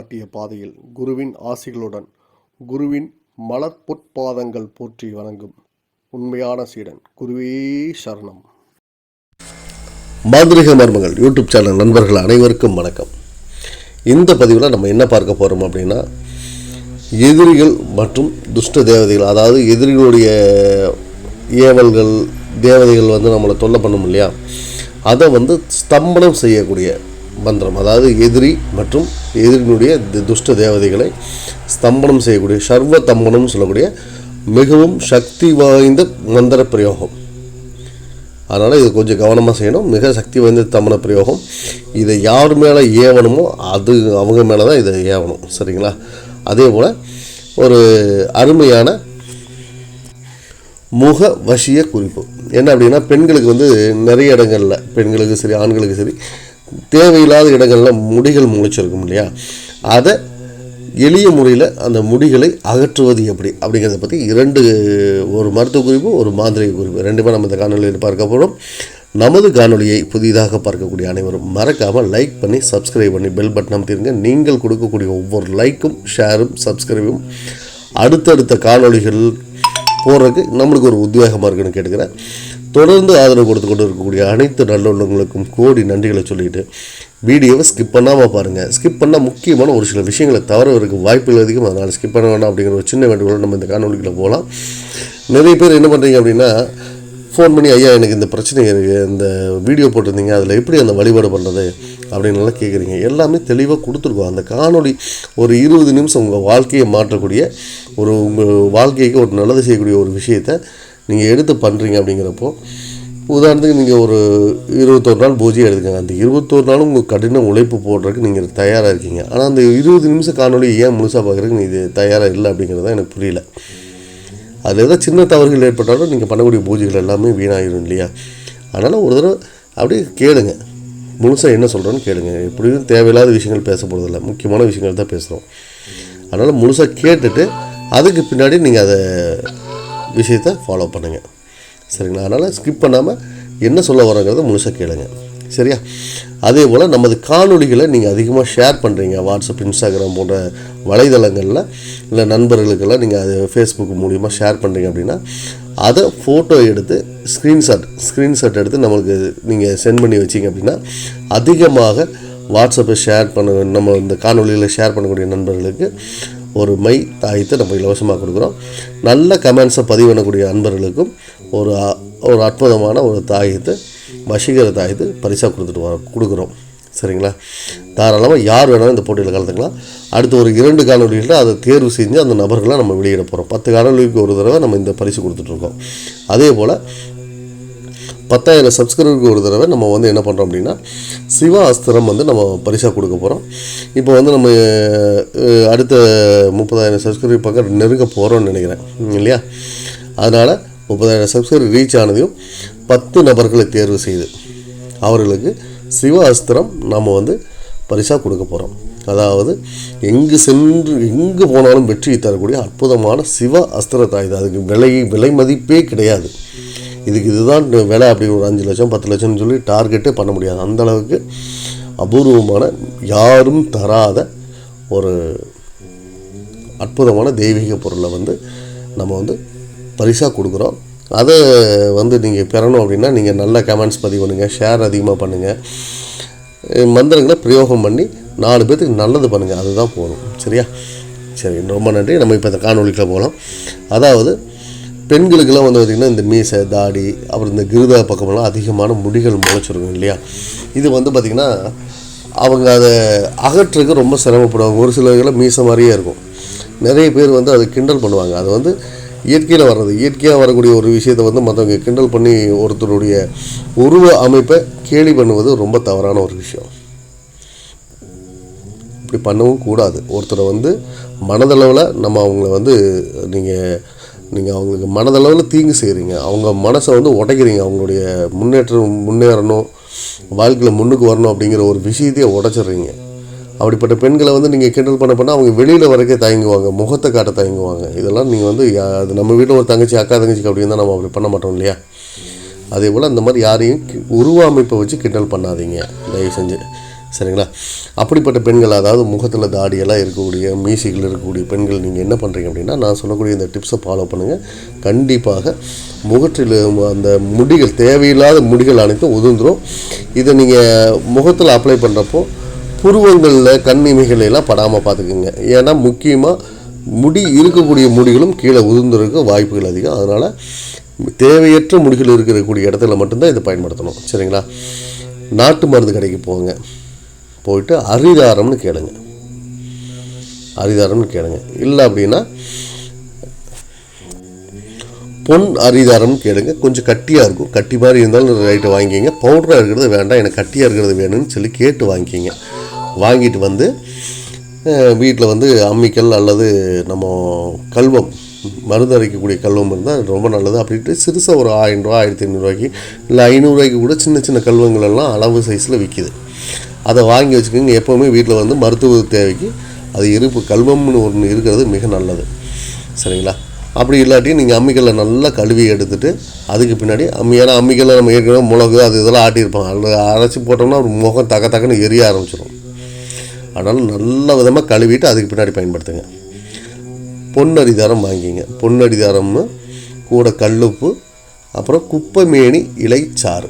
காட்டிய பாதையில் குருவின் ஆசிகளுடன் குருவின் மலர் பொற்பாதங்கள் போற்றி வணங்கும் உண்மையான சீடன். குருவே சரணம். மாந்திரிக மர்மங்கள் யூடியூப் சேனல் நண்பர்கள் அனைவருக்கும் வணக்கம். இந்த பதிவில் நம்ம என்ன பார்க்க போகிறோம் அப்படின்னா எதிரிகள் மற்றும் துஷ்ட தேவதைகள் அதாவது எதிரிகளுடைய ஏவல்கள் தேவதைகள் வந்து நம்மளை தொல்லை பண்ணும் இல்லையா? அதை வந்து ஸ்தம்பனம் செய்யக்கூடிய மந்திரம் அதாவது எதிரி மற்றும் எதிரினுடைய துஷ்ட தேவதைகளை ஸ்தம்பனம் செய்யக்கூடிய சர்வ தம்பனம்னு சொல்லக்கூடிய மிகவும் சக்தி வாய்ந்த மந்திர பிரயோகம். அதனால் இது கொஞ்சம் கவனமாக செய்யணும். மிக சக்தி வாய்ந்த தமன பிரயோகம். இதை யார் மேலே ஏவணுமோ அது அவங்க மேலே தான் இதை ஏவணும். சரிங்களா? அதே போல் ஒரு அருமையான முக வசிய குறிப்பு. என்ன அப்படின்னா பெண்களுக்கு வந்து நிறைய இடங்களில் பெண்களுக்கு சரி ஆண்களுக்கு சரி தேவையில்லாத இடங்களில் முடிகள் முளைச்சிருக்கும் இல்லையா? அதை எளிய முறையில் அந்த முடிகளை அகற்றுவது எப்படி? அப்படிங்கிறத பற்றி இரண்டு ஒரு மருத்துவ குறிப்பு ஒரு மாந்திரிக குறிப்பு. ரெண்டுமே நம்ம இந்த காணொலியில் பார்க்க போகிறோம் நமது காணொலியை புதிதாக பார்க்கக்கூடிய அனைவரும் மறக்காமல் லைக் பண்ணி சப்ஸ்கிரைப் பண்ணி பெல் பட்டன் அமைத்திருங்க நீங்கள் கொடுக்கக்கூடிய ஒவ்வொரு லைக்கும் ஷேரும் சப்ஸ்கிரைபும் அடுத்தடுத்த காணொளிகள் போடுறதுக்கு நம்மளுக்கு ஒரு உத்வேகமாக இருக்குன்னு கேட்டுக்கிறேன். தொடர்ந்து ஆதரவு கொடுத்து கொண்டு இருக்கக்கூடிய அனைத்து நல்லுள்ளவங்களுக்கும் கோடி நன்றிகளை சொல்லிட்டு வீடியோவை ஸ்கிப் பண்ணாமல் பாருங்கள் ஸ்கிப் பண்ணால் முக்கியமான ஒரு சில விஷயங்களை தவற இருக்க வாய்ப்புகள் அதிகம். அதனால் ஸ்கிப் பண்ண வேணாம் அப்படிங்கிற ஒரு சின்ன வேண்டுகோள் நம்ம இந்த காணொலிக்குள்ளே போகலாம். நிறைய பேர் என்ன பண்ணுறீங்க அப்படின்னா ஃபோன் பண்ணி ஐயா எனக்கு இந்த பிரச்சனை இருக்குது இந்த வீடியோ போட்டிருந்தீங்க. அதில் எப்படி அந்த வழிபாடு பண்ணுறது அப்படின்னுலாம் கேட்குறீங்க எல்லாமே தெளிவாக கொடுத்துருக்கோம். அந்த காணொலி ஒரு இருபது நிமிஷம் உங்கள் வாழ்க்கையை மாற்றக்கூடிய ஒரு உங்கள் வாழ்க்கைக்கு ஒரு நல்லது செய்யக்கூடிய ஒரு விஷயத்தை நீங்கள் எடுத்து பண்ணுறீங்க அப்படிங்கிறப்போ உதாரணத்துக்கு நீங்கள் ஒரு இருபத்தோரு நாள் பூஜை எடுத்துக்கங்க. அந்த இருபத்தோரு நாளும் உங்கள் கடின உழைப்பு போடுறதுக்கு நீங்கள் தயாராக இருக்கீங்க. ஆனால் அந்த இருபது நிமிஷம் காணொளி ஏன் முழுசாக பார்க்குறதுக்கு இது தயாராக இல்லை அப்படிங்கிறது தான் எனக்கு புரியல. அதில் ஏதாவது சின்ன தவறுகள் ஏற்பட்டாலும் நீங்கள் பண்ணக்கூடிய பூஜைகள் எல்லாமே வீணாகிடும் இல்லையா? அதனால் ஒரு தடவை அப்படியே கேளுங்க. முழுசாக என்ன சொல்கிறோன்னு கேளுங்க. எப்படியும் தேவையில்லாத விஷயங்கள் பேச போகிறதில்ல முக்கியமான விஷயங்கள் தான் பேசுகிறோம் அதனால் முழுசாக கேட்டுட்டு அதுக்கு பின்னாடி நீங்கள் அதை விஷயத்தை ஃபாலோ பண்ணுங்கள் சரிங்களா? அதனால் ஸ்கிப் பண்ணாமல் என்ன சொல்ல வரோங்கிறத முழுசாக கேளுங்க. சரியா? அதே போல் நமது காணொலிகளை நீங்கள் அதிகமாக ஷேர் பண்ணுறீங்க வாட்ஸ்அப் இன்ஸ்டாகிராம் போன்ற வலைதளங்களில் இல்லை நண்பர்களுக்கெல்லாம் நீங்கள் அது ஃபேஸ்புக் மூலிமா ஷேர் பண்ணுறீங்க அப்படின்னா அதை ஃபோட்டோ எடுத்து ஸ்க்ரீன்ஷாட் ஸ்க்ரீன்ஷாட் எடுத்து நம்மளுக்கு நீங்கள் சென்ட் பண்ணி வச்சிங்க அப்படின்னா அதிகமாக வாட்ஸ்அப்பை ஷேர் பண்ண நம்ம இந்த காணொலியில் ஷேர் பண்ணக்கூடிய நண்பர்களுக்கு ஒரு மை தாயத்தை நம்ம இலவசமாக கொடுக்குறோம். நல்ல கமெண்ட்ஸை பதிவு பண்ணக்கூடிய அன்பர்களுக்கும் ஒரு ஒரு அற்புதமான ஒரு தாயத்தை வசீகர தாயத்தை பரிசாக கொடுத்துட்டு வர கொடுக்குறோம். சரிங்களா? தாராளமாக யார் வேணாலும் இந்த போட்டியில் கலந்துக்கலாம். அடுத்து ஒரு இரண்டு காணொலிகளில் அதை தேர்வு செஞ்சு அந்த நபர்களை நம்ம வெளியிட போகிறோம் பத்து காணொலிக்கு ஒரு தடவை நம்ம இந்த பரிசு கொடுத்துட்ருக்கோம் அதே போல் பத்தாயிரம் சப்ஸ்கிரைபருக்கு ஒரு தடவை நம்ம வந்து என்ன பண்ணுறோம் அப்படின்னா சிவா அஸ்திரம் வந்து நம்ம பரிசாக கொடுக்க போகிறோம் இப்போ வந்து நம்ம அடுத்த முப்பதாயிரம் சப்ஸ்கிரைபர் பக்கம் நெருங்க போகிறோம்னு நினைக்கிறேன். இல்லையா? அதனால் முப்பதாயிரம் சப்ஸ்கிரைபர் ரீச் ஆனதையும் பத்து நபர்களை தேர்வு செய்து அவர்களுக்கு சிவ அஸ்திரம் நம்ம வந்து பரிசாக கொடுக்க போகிறோம் அதாவது எங்கு சென்று எங்கு போனாலும் வெற்றி தரக்கூடிய அற்புதமான சிவ அஸ்திர தாயுது அதுக்கு விலை விலை மதிப்பே கிடையாது. இதுக்கு இதுதான் விலை அப்படி ஒரு அஞ்சு லட்சம் பத்து லட்சம்னு சொல்லி டார்கெட்டே பண்ண முடியாது. அந்த அளவுக்கு அபூர்வமான யாரும் தராத ஒரு அற்புதமான தெய்வீக பொருளை வந்து நம்ம வந்து பரிசாக கொடுக்குறோம். அதை வந்து நீங்கள் பெறணும் அப்படின்னா நீங்கள் நல்ல கமெண்ட்ஸ் பதிவு பண்ணுங்கள் ஷேர் அதிகமாக பண்ணுங்கள் மந்திரங்களை பிரயோகம் பண்ணி நாலு பேர்த்துக்கு நல்லது பண்ணுங்கள் அதுதான் போதும். சரியா? சரி ரொம்ப நன்றி. நம்ம இப்போ இந்த காணொலிக்குள்ள போகலாம். அதாவது பெண்களுக்கெல்லாம் வந்து பார்த்திங்கன்னா இந்த மீசை தாடி அப்புறம் இந்த கிருதா பக்கமெல்லாம் அதிகமான முடிகள் முளைச்சிருக்கும் இல்லையா? இது வந்து பார்த்திங்கன்னா அவங்க அதை அகற்றுக்கு ரொம்ப சிரமப்படுவாங்க. ஒரு சிலர்லாம் மீசை மாதிரியே இருக்கும். நிறைய பேர் வந்து அதை கிண்டல் பண்ணுவாங்க. அது வந்து இயற்கையில் வர்றது. இயற்கையாக வரக்கூடிய ஒரு விஷயத்தை வந்து மற்றவங்க கிண்டல் பண்ணி ஒருத்தருடைய உருவ அமைப்பை கேலி பண்ணுவது ரொம்ப தவறான ஒரு விஷயம். இப்படி பண்ணவும் கூடாது. ஒருத்தரை வந்து மனதளவில் நம்ம அவங்கள வந்து நீங்கள் நீங்கள் அவங்களுக்கு மனதளவில் தீங்கு செய்கிறீங்க அவங்க மனசை வந்து உடைக்கிறீங்க. அவங்களுடைய முன்னேற்றம் முன்னேறணும் வாழ்க்கையில் முன்னுக்கு வரணும் அப்படிங்கிற ஒரு விஷயத்தையே உடைச்சிடுறீங்க. அப்படிப்பட்ட பெண்களை வந்து நீங்கள் கிண்டல் பண்ண பண்ணால் அவங்க வெளியில் வரைக்கே தயங்குவாங்க. முகத்தை காட்ட தயங்குவாங்க. இதெல்லாம் நீங்கள் வந்து அது நம்ம வீட்டில் ஒரு தங்கச்சி அக்கா தங்கச்சிக்கு அப்படின்னு தான் நம்ம அப்படி பண்ண மாட்டோம் இல்லையா? அதே போல் அந்த மாதிரி யாரையும் உருவ அமைப்பை வச்சு கிண்டல் பண்ணாதீங்க. தயவு செஞ்சு. சரிங்களா? அப்படிப்பட்ட பெண்கள் அதாவது முகத்தில் தாடியெல்லாம் இருக்கக்கூடிய மீசைகள் இருக்கக்கூடிய பெண்கள் நீங்கள் என்ன பண்ணுறீங்க அப்படின்னா நான் சொல்லக்கூடிய இந்த டிப்ஸை ஃபாலோ பண்ணுங்கள் கண்டிப்பாக முகத்தில் அந்த முடிகள் தேவையில்லாத முடிகள் அனைத்தும் உதிர்ந்துடும் இதை நீங்கள் முகத்தில் அப்ளை பண்ணுறப்போ புருவங்களில் கண் எல்லாம் படாமல் பார்த்துக்குங்க. ஏன்னா முக்கியமாக முடி இருக்கக்கூடிய முடிகளும் கீழே உதிர்ந்துருக்க வாய்ப்புகள் அதிகம். அதனால் தேவையற்ற முடிகள் இருக்கக்கூடிய இடத்துல மட்டும்தான் இதை பயன்படுத்தணும். சரிங்களா? நாட்டு மருந்து கடைக்கு போங்க. போயிட்டு அரிதாரம்னு கேளுங்க. அரிதாரம்னு கேளுங்க. இல்லை அப்படின்னா பொன் அரிதாரம்னு கேளுங்க. கொஞ்சம் கட்டியாக இருக்கும். கட்டி மாதிரி இருந்தாலும் ரைட்டை வாங்கிக்கிங்க. பவுடராக இருக்கிறது வேண்டாம். எனக்கு கட்டியாக இருக்கிறது வேணும்னு சொல்லி கேட்டு வாங்கிக்கிங்க. வாங்கிட்டு வந்து வீட்டில் வந்து அம்மிக்கல் அல்லது நம்ம கல்வம் மருந்து அரைக்கக்கூடிய கல்வம் இருந்தால் ரொம்ப நல்லது. அப்படின்ட்டு சிறுசாக ஒரு ஆயிரம் ரூபா ஆயிரத்தி ஐநூறுரூவாய்க்கு இல்லை ஐநூறுரூவாய்க்கு கூட சின்ன சின்ன கல்வங்கள் எல்லாம் அளவு சைஸில் விற்கிது அதை வாங்கி வச்சுக்கோங்க. எப்போவுமே வீட்டில் வந்து மருத்துவ தேவைக்கு அது இருப்பு கல்வம்னு ஒன்று இருக்கிறது மிக நல்லது. சரிங்களா? அப்படி இல்லாட்டி நீங்கள் அம்மிக்கல்லை நல்லா கழுவி எடுத்துட்டு அதுக்கு பின்னாடி அம்மி ஏன்னா அம்மிக்கல்லை நம்ம ஏற்கனவே மிளகு அது இதெல்லாம் ஆட்டியிருப்பாங்க அதில் அரைச்சி போட்டோம்னா ஒரு முகம் தக்க தக்கன்னு எரிய ஆரம்பிச்சிடும் அதனால் நல்ல விதமாக கழுவிட்டு அதுக்கு பின்னாடி பயன்படுத்துங்க. பொன்னடிதாரம் வாங்கிங்க. பொன்னடிதாரம்னு கூட கல்லுப்பு அப்புறம் குப்பைமேனி இலை சாறு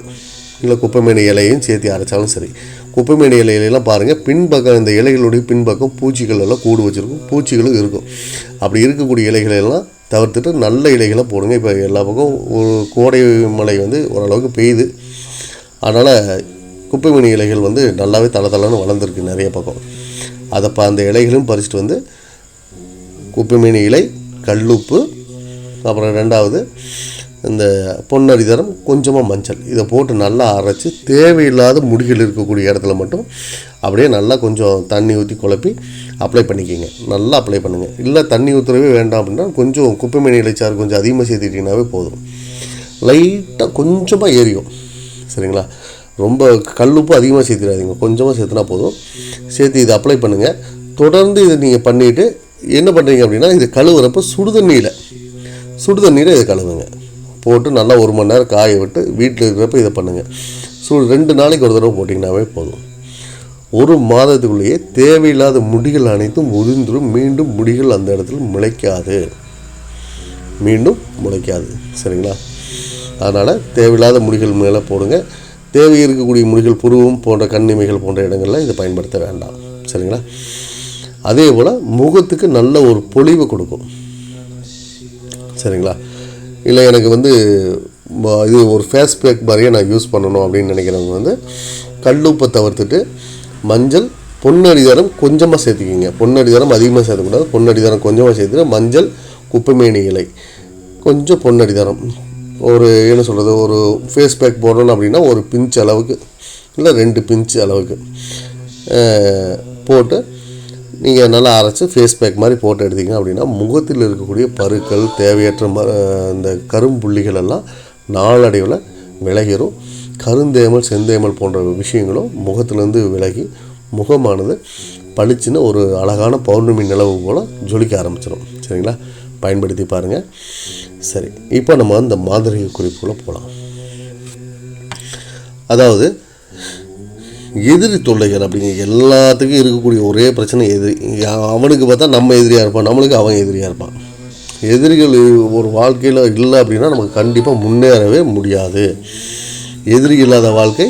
இல்லை குப்பைமேனி இலையும் சேர்த்து அரைச்சாலும் சரி. குப்பைமேனி இலையிலலாம் பாருங்கள் பின்பக்கம் இந்த இலைகளுடைய பின்பக்கம் பூச்சிகள் எல்லாம் கூடு வச்சுருக்கும் பூச்சிகளும் இருக்கும். அப்படி இருக்கக்கூடிய இலைகளெல்லாம் தவிர்த்துட்டு நல்ல இலைகளை போடுங்க. இப்போ எல்லா பக்கம் ஒரு கோடை மழை வந்து ஓரளவுக்கு பெய்யுது. அதனால் குப்பைமேனி இலைகள் வந்து நல்லாவே தள தளன்னு வளர்ந்துருக்கு நிறைய பக்கம். அதை ப அந்த இலைகளும் பறிச்சுட்டு வந்து குப்பைமேனி இலை கல்லுப்பு அப்புறம் ரெண்டாவது இந்த பொன்னரிதரம் கொஞ்சமாக மஞ்சள். இதை போட்டு நல்லா அரைச்சி தேவையில்லாத முடிகள் இருக்கக்கூடிய இடத்துல மட்டும் அப்படியே நல்லா கொஞ்சம் தண்ணி ஊற்றி குழப்பி அப்ளை பண்ணிக்கிங்க. நல்லா அப்ளை பண்ணுங்கள் இல்லை தண்ணி ஊற்றுறவே வேண்டாம் அப்படின்னா கொஞ்சம் குப்பைமேனி இலைச்சாறு கொஞ்சம் அதிகமாக சேர்த்துக்கிட்டிங்கனாவே போதும். லைட்டாக கொஞ்சமாக ஏறியும் சரிங்களா? ரொம்ப கல்லுப்பு அதிகமாக சேர்த்துடாதீங்க. கொஞ்சமாக சேர்த்துனா போதும். சேர்த்து இதை அப்ளை பண்ணுங்கள் தொடர்ந்து இதை நீங்கள் பண்ணிவிட்டு என்ன பண்ணுறீங்க அப்படின்னா இது கழுவுறப்ப சுடுதண்ணியில் சுடுதண்ணியில் இதை கழுவுங்க. போட்டு நல்லா ஒரு மணி நேரம் காய விட்டு வீட்டில் இருக்கிறப்ப இதை பண்ணுங்கள் ஸோ ரெண்டு நாளைக்கு ஒரு தடவை போட்டிங்கனாவே போதும். ஒரு மாதத்துக்குள்ளேயே தேவையில்லாத முடிகள் அனைத்தும் உதிர்ந்துடும் மீண்டும் முடிகள் அந்த இடத்துல முளைக்காது. மீண்டும் முளைக்காது. சரிங்களா? அதனால் தேவையில்லாத முடிகள் மேலே போடுங்க. தேவை இருக்கக்கூடிய முடிகள் புருவம் போன்ற கண்ணிமைகள் போன்ற இடங்களில் இதை பயன்படுத்த வேண்டாம். சரிங்களா? அதே போல் முகத்துக்கு நல்ல ஒரு பொழிவு கொடுக்கும். சரிங்களா? இல்லை எனக்கு வந்து இது ஒரு ஃபேஸ் பேக் மாதிரியே நான் யூஸ் பண்ணணும் அப்படின்னு நினைக்கிறவங்க வந்து கல்லுப்பை தவிர்த்துட்டு மஞ்சள் பொன்னடிதாரம் கொஞ்சமாக சேர்த்துக்கிங்க. பொன்னடிதாரம் அதிகமாக சேர்த்தக்கூடாது. பொன்னடிதாரம் கொஞ்சமாக சேர்த்துட்டு மஞ்சள் குப்பைமேனி இலை. கொஞ்சம் பொன்னடிதாரம் ஒரு என்ன சொல்கிறது ஒரு ஃபேஸ் பேக் போடணும் அப்படின்னா ஒரு பிஞ்ச் அளவுக்கு இல்லை ரெண்டு பிஞ்ச் அளவுக்கு போட்டு நீங்கள் நல்லா அரைச்சி ஃபேஸ் பேக் மாதிரி போட்டு எடுத்தீங்க அப்படின்னா முகத்தில் இருக்கக்கூடிய பருக்கள் தேவையற்ற ம இந்த கரும்புள்ளிகள் எல்லாம் நாளடைவில் விலகிடும் கருந்தேமல் செந்தேமல் போன்ற விஷயங்களும் முகத்திலேருந்து விலகி முகமானது பளிச்சுன்னு ஒரு அழகான பௌர்ணமி நிலவு போல் ஜொலிக்க ஆரம்பிச்சிடும் சரிங்களா? பயன்படுத்தி பாருங்கள் சரி இப்போ நம்ம அந்த மாந்திரிக குறிப்புகளை போகலாம் அதாவது எதிரி தொல்லைகள் அப்படிங்க எல்லாத்துக்கும் இருக்கக்கூடிய ஒரே பிரச்சனை எதிரி. அவனுக்கு பார்த்தா நம்ம எதிரியாக இருப்பான் நம்மளுக்கு அவன் எதிரியாக இருப்பான். எதிரிகள் ஒரு வாழ்க்கையில் இல்லை அப்படின்னா நமக்கு கண்டிப்பாக முன்னேறவே முடியாது. எதிரி இல்லாத வாழ்க்கை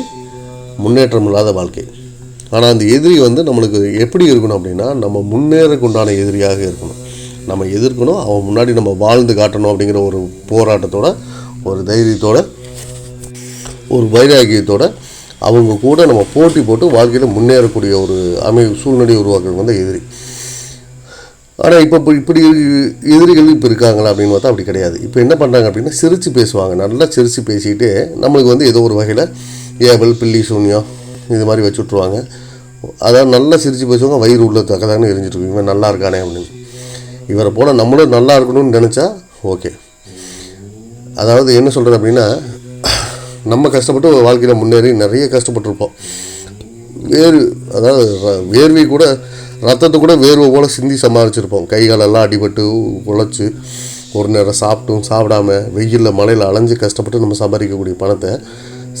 முன்னேற்றம் இல்லாத வாழ்க்கை. ஆனால் அந்த எதிரி வந்து நம்மளுக்கு எப்படி இருக்கணும் அப்படின்னா நம்ம முன்னேறக்குண்டான எதிரியாக இருக்கணும். நம்ம எதிர்க்கணும் அவன் முன்னாடி நம்ம வாழ்ந்து காட்டணும் அப்படிங்கிற ஒரு போராட்டத்தோட ஒரு தைரியத்தோட ஒரு வைராகியத்தோட அவங்க கூட நம்ம போட்டி போட்டு வாழ்க்கையில் முன்னேறக்கூடிய ஒரு அமை சூழ்நிலையை உருவாக்குறது வந்து எதிரி. ஆனால் இப்போ இப்போ இப்படி எதிரிகள் இப்போ இருக்காங்களா அப்படின்னு பார்த்தா அப்படி கிடையாது. இப்போ என்ன பண்ணுறாங்க அப்படின்னா சிரித்து பேசுவாங்க. நல்லா சிரித்து பேசிக்கிட்டு நம்மளுக்கு வந்து ஏதோ ஒரு வகையில் ஏவல் பில்லி சூன்யம் இது மாதிரி வச்சு விட்ருவாங்க அதாவது நல்லா சிரித்து பேசுவாங்க வயிறு உள்ள தக்கதான்னு எரிஞ்சிட்டு இவன் நல்லா இருக்கானே அப்படின்னு. இவரை போல் நம்மளும் நல்லா இருக்கணும்னு நினச்சா ஓகே. அதாவது என்ன சொல்கிறது அப்படின்னா நம்ம கஷ்டப்பட்டு வாழ்க்கையில் முன்னேறி நிறைய கஷ்டப்பட்டிருப்போம். வேறு அதாவது ர- வேர்வை கூட ரத்தத்தை கூட வேர்வை போல் சிந்தி சமாளிச்சிருப்போம். கை காலெல்லாம் அடிபட்டு உழைச்சி ஒரு நேரம் சாப்பிட்டும் சாப்பிடாம வெயிலில் மழையில் அலைஞ்சு கஷ்டப்பட்டு நம்ம சம்பாதிக்கக்கூடிய பணத்தை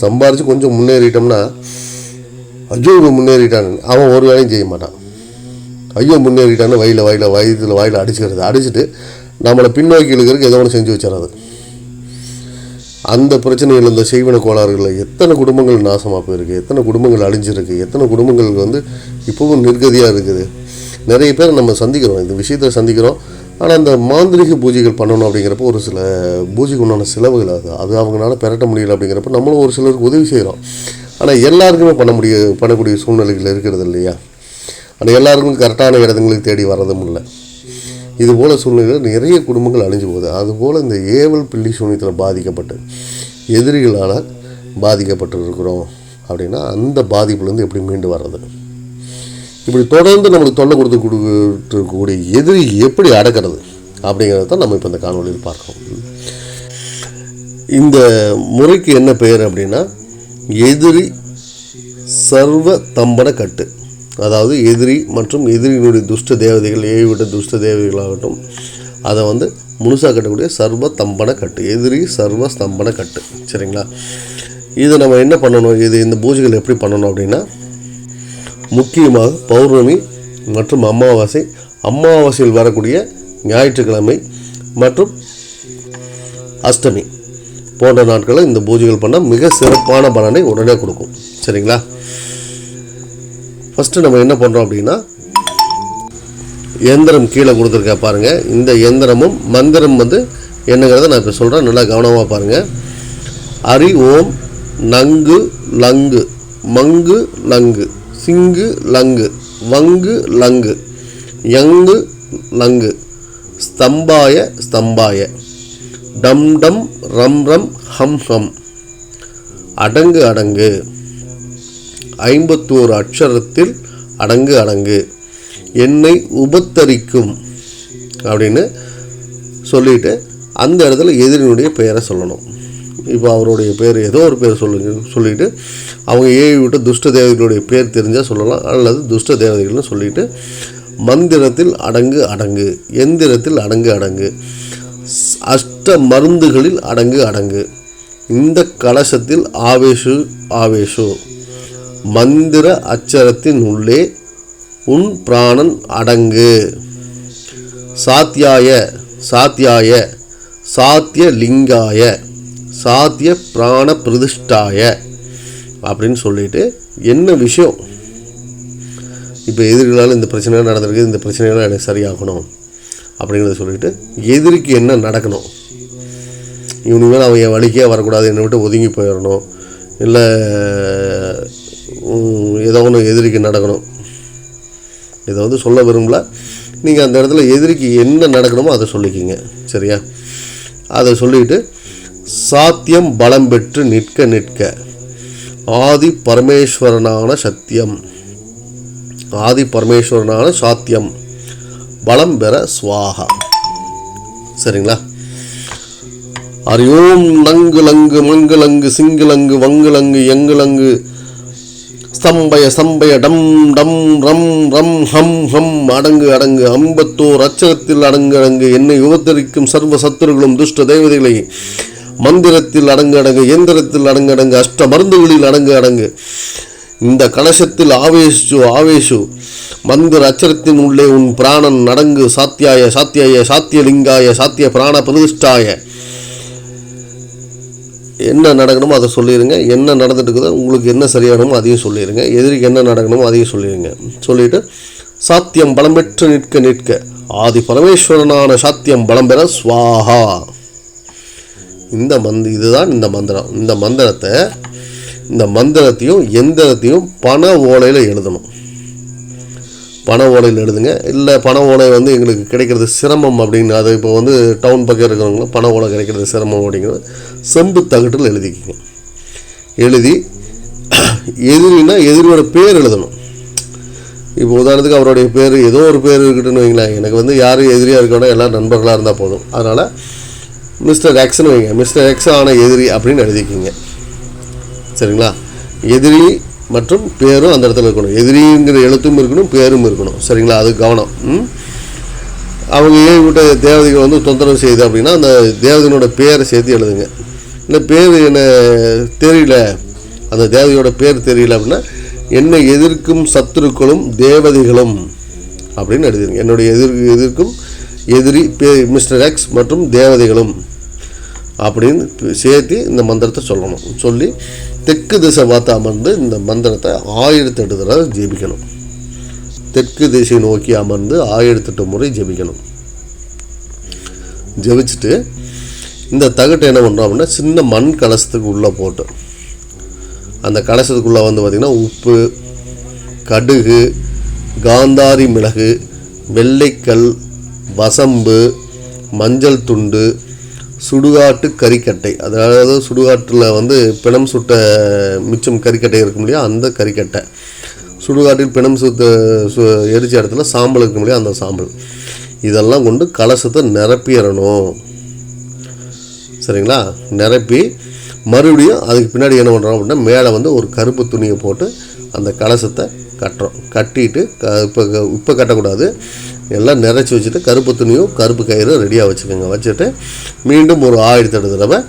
சம்பாரித்து கொஞ்சம் முன்னேறிட்டோம்னா ஐயோ இவன் முன்னேறிட்டான். அவன் ஒரு வேலையும் செய்ய மாட்டான். ஐயோ முன்னேறிட்டான்னு வயலில் வயலில் வயதில் வயலில் அடிச்சுக்கிறது. அடிச்சுட்டு நம்மளை பின்னோக்கி இழுக்கிறதுக்கு ஏதோ ஒன்று செஞ்சு வச்சிடறது. அந்த பிரச்சனையில் இந்த செய்வன கோளாறுகளில் எத்தனை குடும்பங்கள் நாசமாக போயிருக்கு எத்தனை குடும்பங்கள் அழிஞ்சிருக்கு எத்தனை குடும்பங்கள் வந்து இப்போவும் நிர்கதியாக இருக்குது. நிறைய பேர் நம்ம சந்திக்கிறோம் இந்த விஷயத்த சந்திக்கிறோம். ஆனால் அந்த மாந்திரிக பூஜைகள் பண்ணணும் அப்படிங்கிறப்போ ஒரு சில பூஜைக்கு உண்டான செலவுகள் அது. அது அவங்களால பெரட்ட முடியல அப்படிங்கிறப்ப நம்மளும் ஒரு சிலருக்கு உதவி செய்கிறோம் ஆனால் எல்லாருக்குமே பண்ண முடிய பண்ணக்கூடிய சூழ்நிலைகள் இருக்கிறது இல்லையா? ஆனால் எல்லாருக்கும் கரெக்டான இடத்துங்களுக்கு தேடி வரதும் இல்லை. இது போல் சூழ்நிலையில் நிறைய குடும்பங்கள் அழிஞ்சு போகுது. அதுபோல் இந்த ஏவல் பில்லி சூனியத்தில் பாதிக்கப்பட்டு எதிரிகளால் பாதிக்கப்பட்டு இருக்கிறோம் அப்படின்னா அந்த பாதிப்புலேருந்து எப்படி மீண்டு வர்றது? இப்படி தொடர்ந்து நம்மளுக்கு தொல்லை கொடுத்து கொடுத்துட்டு இருக்கக்கூடிய எதிரி எப்படி அடக்கிறது அப்படிங்கிறத தான் நம்ம இப்போ இந்த காணொலியில் பார்க்கணும் இந்த முறைக்கு என்ன பெயர் அப்படின்னா எதிரி சர்வ தம்பன கட்டு. அதாவது எதிரி மற்றும் எதிரியினுடைய துஷ்ட தேவதைகள் ஏவிவிட்ட துஷ்ட தேவதைகளாகட்டும் அதை வந்து முழுசாக கட்டக்கூடிய சர்வ தம்பன கட்டு எதிரி சர்வ ஸ்தம்பன கட்டு. சரிங்களா? இதை நம்ம என்ன பண்ணணும்? இது இந்த பூஜைகள் எப்படி பண்ணணும் அப்படின்னா முக்கியமாக பௌர்ணமி மற்றும் அமாவாசை அமாவாசையில் வரக்கூடிய ஞாயிற்றுக்கிழமை மற்றும் அஷ்டமி போன்ற நாட்களில் இந்த பூஜைகள் பண்ணால் மிக சிறப்பான பலனை உடனே கொடுக்கும். சரிங்களா? ஃபஸ்ட்டு நம்ம என்ன பண்ணுறோம் அப்படின்னா எந்திரம் கீழே கொடுத்துருக்க பாருங்கள் இந்த எந்திரமும் மந்திரம் வந்து என்னங்கிறத நான் இப்போ சொல்கிறேன் நல்லா கவனமாக பாருங்கள் அரி ஓம் நங்கு லங்கு. மங்கு லங்கு சிங்கு லங்கு. வங்கு லங்கு. யங்கு லங்கு. ஸ்தம்பாய ஸ்தம்பாய. டம் டம் ரம் ரம் ஹம் ஹம். அடங்கு அடங்கு. ஐம்பத்தோரு அக்ஷரத்தில் அடங்கு அடங்கு. என்னை உபத்தரிக்கும் அப்படின்னு சொல்லிட்டு அந்த இடத்துல எதிரினுடைய பெயரை சொல்லணும். இப்போ அவருடைய பேர் ஏதோ ஒரு பேர் சொல்லுங்க சொல்லிட்டு அவங்க ஏவி விட்டு துஷ்ட தேவதைகளுடைய பேர் தெரிஞ்சால் சொல்லலாம் அல்லது துஷ்ட தேவதைகள்னு சொல்லிட்டு மந்திரத்தில் அடங்கு அடங்கு எந்திரத்தில் அடங்கு அடங்கு. அஷ்ட மருந்துகளில் அடங்கு அடங்கு. இந்த கலசத்தில் ஆவேஷு ஆவேஷு. மந்திர அச்சரத்தின் உள்ளே உன் பிராணன் அடங்கு. சாத்தியாய சாத்தியாய சாத்திய லிங்காய சாத்திய பிராண பிரதிஷ்டாய அப்படின்னு சொல்லிட்டு என்ன விஷயம்? இப்போ எதிரிகளால் இந்த பிரச்சனை நடந்திருக்கு இந்த பிரச்சனைகளால் எனக்கு சரியாகணும் அப்படிங்கிறத சொல்லிட்டு எதிரிக்கு என்ன நடக்கணும்? இவனுக்கு மேலே அவன் என் வழிக்கே வரக்கூடாது என்னை விட்டு ஒதுங்கி போயிடணும். இல்லை ஏதோ ஒன்று எதிரிக்கு நடக்கணும். இதை வந்து சொல்ல விரும்பல. நீங்கள் அந்த இடத்துல எதிரிக்கு என்ன நடக்கணுமோ அதை சொல்லிக்கிங்க. சரியா? அதை சொல்லிட்டு சாத்தியம் பலம் பெற்று நிற்க நிற்க. ஆதி பரமேஸ்வரனான சத்தியம். ஆதி பரமேஸ்வரனான சாத்தியம். பலம் பெற சுவாகா. சரிங்களா? ஹரியோம் நங்குலங்கு மங்குலங்கு சிங்குலங்கு வங்குலங்கு எங்குலங்கு ஸ்தம்பய சம்பய டம் டம் ரம் ரம் ஹம் ஹம் அடங்கு அடங்கு அம்பத்தோர் அச்சகத்தில் அடங்கு அடங்கு என்னை உபத்தரிக்கும் சர்வ சத்துருகளும் துஷ்ட தேவதைகளை. மந்திரத்தில் அடங்கு அடங்கு எந்திரத்தில் அடங்கு அடங்கு அஷ்ட மருந்துகளில் அடங்கு அடங்கு. இந்த கலசத்தில் ஆவேசு ஆவேஷு மந்திர அச்சரத்தின் உள்ளே உன் பிராணன் அடங்கு சாத்தியாய சாத்தியாய சாத்தியலிங்காய சாத்திய பிராண பிரதிஷ்டாய. என்ன நடக்கணுமோ அதை சொல்லிடுங்க என்ன நடந்துட்டு இருக்குதோ உங்களுக்கு என்ன சரியாகணுமோ அதையும் சொல்லிடுங்க எதிரிக்கு என்ன நடக்கணுமோ அதையும் சொல்லிடுங்க சொல்லிட்டு சாத்தியம் பலம் பெற்று நிற்க நிற்க. ஆதி பரமேஸ்வரனான சாத்தியம் பலம் பெற ஸ்வாஹா இந்த மந்த் இதுதான் இந்த மந்திரம். இந்த மந்திரத்தை இந்த மந்திரத்தையும் எந்திரத்தையும் பண ஓலையில் எழுதணும். பண ஓலையில் எழுதுங்க. இல்லை பண ஓலை வந்து எங்களுக்கு கிடைக்கிறது சிரமம் அப்படின்னு அது இப்போ வந்து டவுன் பக்கம் இருக்கிறவங்களும் பண ஓலை கிடைக்கிறது சிரமம் அப்படிங்கிறது செம்பு தகட்டில் எழுதிக்கிங்க. எழுதி எதிரினா எதிரியோட பேர் எழுதணும். இப்போ உதாரணத்துக்கு அவருடைய பேர் ஏதோ ஒரு பேர் இருக்கட்டும்னு வைங்களேன். எனக்கு வந்து யார் எதிரியாக இருக்கணும் எல்லாம் நண்பர்களாக இருந்தால் போதும். அதனால் மிஸ்டர் எக்ஸ்னு வைங்க. மிஸ்டர் எக்ஸ் ஆன எதிரி அப்படின்னு எழுதிக்கிங்க. சரிங்களா? எதிரி மற்றும் பேரும் அந்த இடத்துல இருக்கணும். எதிரிங்கிற எழுத்தும் இருக்கணும் பேரும் இருக்கணும். சரிங்களா? அது கவனம். ம்? அவங்க ஏன் விட்ட தேவதைகள் வந்து தொந்தரவு செய்யுது அப்படின்னா அந்த தேவதையினோட பேரை சேர்த்து எழுதுங்க. இல்லை பேர் என்ன தெரியல. அந்த தேவதையோட பேர் தெரியல அப்படின்னா என்னை எதிர்க்கும் சத்துருக்களும் தேவதைகளும் அப்படின்னு எழுதிருங்க. என்னுடைய எதிர் எதிர்க்கும் எதிரி பே- மிஸ்டர் எக்ஸ் மற்றும் தேவதைகளும் அப்படின்னு சேர்த்து இந்த மந்திரத்தை சொல்லணும். சொல்லி தெற்கு திசை பார்த்து அமர்ந்து இந்த மந்திரத்தை ஆயிரத்தி எட்டு தடவை ஜெபிக்கணும். தெற்கு திசை நோக்கி அமர்ந்து ஆயிரத்தெட்டு முறை ஜெபிக்கணும். ஜெபிச்சுட்டு இந்த தகட்டை என்ன பண்ணுறோம் அப்படின்னா சின்ன மண் கலசத்துக்கு உள்ளே போட்டு அந்த கலசத்துக்குள்ளே வந்து பார்த்திங்கன்னா உப்பு கடுகு காந்தாரி மிளகு வெள்ளைக்கல் வசம்பு மஞ்சள் துண்டு சுடுகாட்டு கறிக்கட்டை. அதாவது சுடுகாட்டில் வந்து பிணம் சுட்ட மிச்சம் கறிக்கட்டை இருக்கும் இல்லையா? அந்த கறிக்கட்டை. சுடுகாட்டில் பிணம் சுத்த சு எரிச்ச இடத்துல சாம்பல் இருக்கும் இல்லையா? அந்த சாம்பல். இதெல்லாம் கொண்டு கலசத்தை நிரப்பிடணும் சரிங்களா? நிரப்பி மறுபடியும் அதுக்கு பின்னாடி என்ன பண்ணுறோம் அப்படின்னா மேலே வந்து ஒரு கருப்பு துணியை போட்டு அந்த கலசத்தை கட்டுறோம். கட்டிட்டு க இப்போ இப்போ கட்டக்கூடாது. எல்லாம் நிறைச்சி வச்சுட்டு கருப்பு துணியும் கருப்பு கயிறும் ரெடியாக வச்சுக்கோங்க. வச்சுட்டு மீண்டும் ஒரு ஆயிரத்தி எட்டு தடவை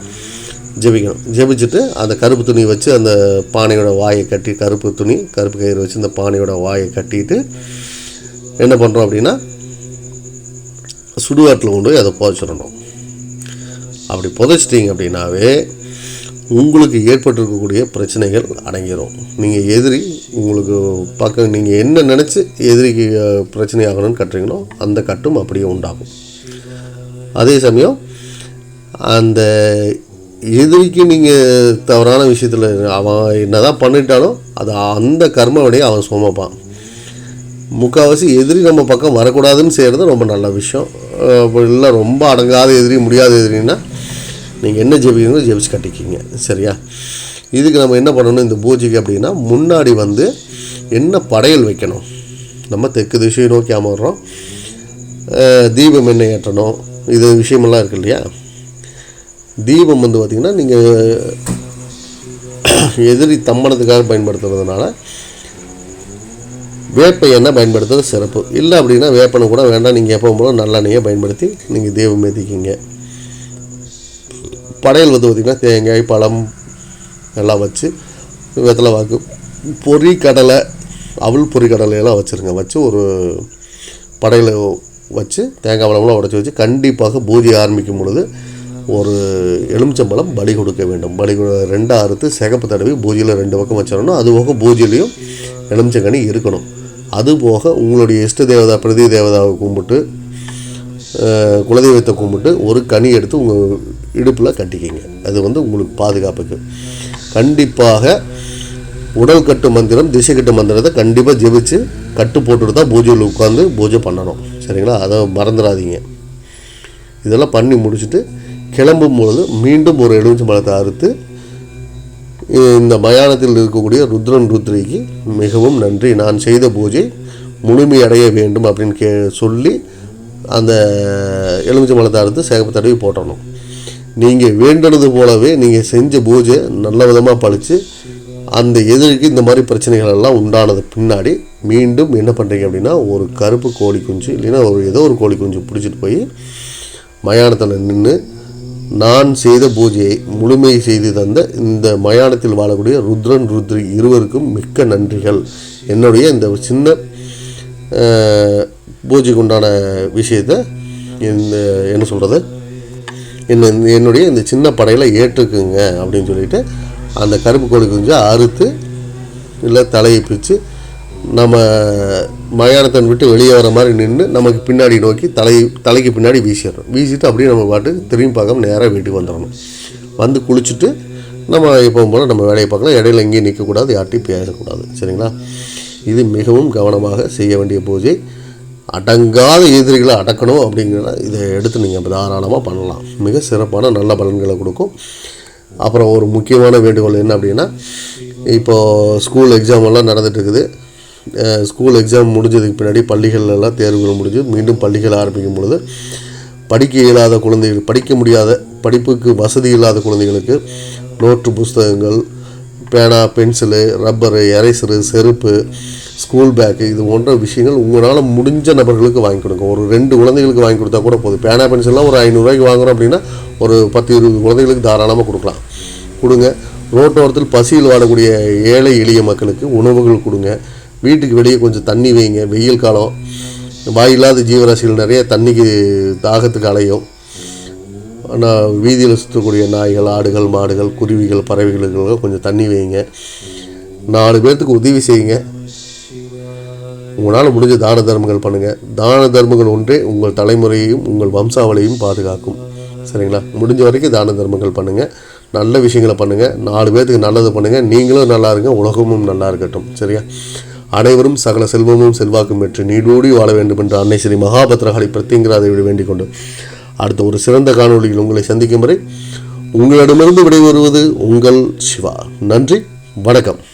ஜெபிக்கணும். ஜெபிச்சுட்டு அந்த கருப்பு துணி வச்சு அந்த பானையோட வாயை கட்டி கருப்பு துணி கருப்பு கயிறு வச்சு அந்த பானையோட வாயை கட்டிட்டு என்ன பண்ணுறோம் அப்படின்னா சுடுகாட்டில் கொண்டு போய் அதை புதைச்சிடணும். அப்படி புதைச்சிட்டிங்க அப்படின்னாவே உங்களுக்கு ஏற்பட்டிருக்கக்கூடிய பிரச்சனைகள் அடங்கிடும் நீங்கள் எதிரி உங்களுக்கு பக்கம் நீங்கள் என்ன நினச்சி எதிரிக்கு பிரச்சனை ஆகணும்னு கட்டுறீங்களோ அந்த கட்டும் அப்படியே உண்டாகும். அதே சமயம் அந்த எதிரிக்கு நீங்கள் தவறான விஷயத்தில் அவன் என்ன தான் பண்ணிட்டாலும் அது அந்த கர்மவடையை அவன் சுமப்பான். முக்கால்வாசி எதிரி நம்ம பக்கம் வரக்கூடாதுன்னு செய்கிறது ரொம்ப நல்ல விஷயம். இல்லை ரொம்ப அடங்காத எதிரி முடியாத எதிரின்னா நீங்கள் என்ன ஜெபிக்கிறீங்களோ ஜெபிச்சு கட்டிக்கிங்க. சரியா? இதுக்கு நம்ம என்ன பண்ணணும்? இந்த பூஜைக்கு அப்படின்னா முன்னாடி வந்து என்ன படையல் வைக்கணும்? நம்ம தெற்கு திசையை நோக்கி அமர்றோம். தீபம் என்ன ஏற்றணும். இது விஷயமெல்லாம் இருக்கு இல்லையா? தீபம் வந்து பார்த்திங்கன்னா நீங்கள் எதிரி தம்மனத்துக்காக பயன்படுத்துறதுனால வேப்ப எண்ணெய் பயன்படுத்துறது சிறப்பு. இல்லை அப்படின்னா வேப்பனை கூட வேண்டாம். நீங்கள் எப்போ போல நல்லெண்ணெயை பயன்படுத்தி நீங்கள் தீபம் ஏற்றிக்கிங்க படையல் வந்து பார்த்திங்கன்னா தேங்காய் பழம் எல்லாம் வச்சு வெத்தலை வாக்கு பொரி கடலை அவல் பொரி கடலையெல்லாம் வச்சுருங்க. வச்சு ஒரு படையலை வச்சு தேங்காய் பழம்லாம் உடச்சி வச்சு கண்டிப்பாக பூஜை ஆரம்பிக்கும் பொழுது ஒரு எலுமிச்சம்பழம் பலி கொடுக்க வேண்டும். பலி கொடு- ரெண்டா அறுத்து சிகப்பு தடவி பூஜையில் ரெண்டு பக்கம் வச்சிடணும். அது போக பூஜையிலையும் எலுமிச்சங்கனி இருக்கணும். அது போக உங்களுடைய இஷ்ட தேவதா பிரதி தேவதாவை கும்பிட்டு குலதெய்வத்தை கும்பிட்டு ஒரு கனி எடுத்து உங்கள் இடுப்பில் கட்டிக்கிங்க. அது வந்து உங்களுக்கு பாதுகாப்புக்கு. கண்டிப்பாக உடல் கட்டு மந்திரம் திசை கட்டு மந்திரத்தை கண்டிப்பாக ஜெபிச்சு கட்டு போட்டுட்டு தான் பூஜையில் உட்காந்து பூஜை பண்ணணும். சரிங்களா? அதை மறந்துடாதீங்க. இதெல்லாம் பண்ணி முடிச்சுட்டு கிளம்பும் பொழுது மீண்டும் ஒரு எலுமிச்சை பழத்தை அறுத்து இந்த மயானத்தில் இருக்கக்கூடிய ருத்ரன் ருத்ரிக்கு மிகவும் நன்றி. நான் செய்த பூஜை முழுமையடைய வேண்டும் அப்படின்னு கே சொல்லி அந்த எலுமிச்சை பழத்தை அறுத்து சேகப்பு தடவி போட்டணும். நீங்கள் வேண்டுனது போலவே நீங்கள் செஞ்ச பூஜை நல்ல விதமாக பழித்து அந்த எதிரிக்கு இந்த மாதிரி பிரச்சனைகள் எல்லாம் உண்டானது பின்னாடி மீண்டும் என்ன பண்ணுறீங்க அப்படின்னா ஒரு கருப்பு கோழி குஞ்சு இல்லைன்னா ஒரு ஏதோ ஒரு கோழி குஞ்சு பிடிச்சிட்டு போய் மயானத்தில் நின்று நான் செய்த பூஜையை முழுமை செய்து தந்த இந்த மயானத்தில் வாழக்கூடிய ருத்ரன் ருத்ரி இருவருக்கும் மிக்க நன்றிகள். என்னுடைய இந்த சின்ன பூஜைக்குண்டான விஷயத்தை இந்த என்ன சொல்கிறது என்ன என்னுடைய இந்த சின்ன படையில் ஏற்றுக்குங்க அப்படின்னு சொல்லிட்டு அந்த கருப்பு கோழி குஞ்சை அறுத்து இல்லை தலையை பிரித்து நம்ம மயானத்தை விட்டு வெளியே வர மாதிரி நின்று நமக்கு பின்னாடி நோக்கி தலை தலைக்கு பின்னாடி வீசிடுறோம் வீசிட்டு அப்படியே நம்ம பாட்டு திரும்பி பார்க்காம நேராக வீட்டுக்கு வந்துடணும். வந்து குளிச்சுட்டு நம்ம எப்பவும் போல் நம்ம வேலையை பார்க்கலாம். இடையில எங்கேயும் நிற்கக்கூடாது யார்ட்டையும் பேசக்கூடாது. சரிங்களா? இது மிகவும் கவனமாக செய்ய வேண்டிய பூஜை. அடங்காத எதிரிகளை அடக்கணும் அப்படிங்கிற இதை எடுத்து நீங்கள் தாராளமாக பண்ணலாம். மிக சிறப்பான நல்ல பலன்களை கொடுக்கும். அப்புறம் ஒரு முக்கியமான வேண்டுகோள் என்ன அப்படின்னா இப்போது ஸ்கூல் எக்ஸாம் எல்லாம் நடந்துகிட்ருக்குது இருக்குது. ஸ்கூல் எக்ஸாம் முடிஞ்சதுக்கு பின்னாடி பள்ளிகளெல்லாம் தேர்வுகள் முடிஞ்சு மீண்டும் பள்ளிகள் ஆரம்பிக்கும் பொழுது படிக்க இயலாத குழந்தைகள் படிக்க முடியாத படிப்புக்கு வசதி இல்லாத குழந்தைகளுக்கு நோட்டு புஸ்தகங்கள் பேனா பென்சிலு ரப்பரு எரேசரு செருப்பு ஸ்கூல் பேக்கு இது போன்ற விஷயங்கள் உங்களால் முடிஞ்ச நபர்களுக்கு வாங்கி கொடுங்க. ஒரு ரெண்டு குழந்தைகளுக்கு வாங்கி கொடுத்தா கூட போதும். பேனா பென்சில்லாம் ஒரு ஐநூறுரூவாய்க்கு வாங்குறோம் அப்படின்னா ஒரு பத்து இருபது குழந்தைகளுக்கு தாராளமாக கொடுக்கலாம். கொடுங்க. ரோட்டோரத்தில் பசியில் வாழக்கூடிய ஏழை எளிய மக்களுக்கு உணவுகள் கொடுங்க. வீட்டுக்கு வெளியே கொஞ்சம் தண்ணி வைங்க. வெயில் காலம். வாயில்லாத ஜீவராசிகள் நிறைய தண்ணிக்கு தாகத்துக்கு அலையும். ஆனால் வீதியில் சுற்றக்கூடிய நாய்கள் ஆடுகள் மாடுகள் குருவிகள் பறவைகளுக்கு கொஞ்சம் தண்ணி வைங்க. நாலு பேர்த்துக்கு உதவி செய்யுங்க. உங்களால் முடிஞ்ச தான தர்மங்கள் பண்ணுங்கள் தான தர்மங்கள் ஒன்றே உங்கள் தலைமுறையையும் உங்கள் வம்சாவளியையும் பாதுகாக்கும். சரிங்களா? முடிஞ்ச வரைக்கும் தான தர்மங்கள் பண்ணுங்கள் நல்ல விஷயங்களை பண்ணுங்கள் நாலு பேர்த்துக்கு நல்லது பண்ணுங்கள் நீங்களும் நல்லா இருங்க உலகமும் நல்லா இருக்கட்டும். சரியா? அனைவரும் சகல செல்வமும் செல்வாக்கும் பெற்று நீடோடி வாழ வேண்டும் என்று அன்னை ஸ்ரீ மகாபத்ரகாளி பிரத்யங்கராதை விட வேண்டிக் கொண்டு அடுத்த ஒரு சிறந்த காணொளியில் உங்களை சந்திக்கும் வரை உங்களிடமிருந்து விடைபெறுவது உங்கள் சிவா. நன்றி. வணக்கம்.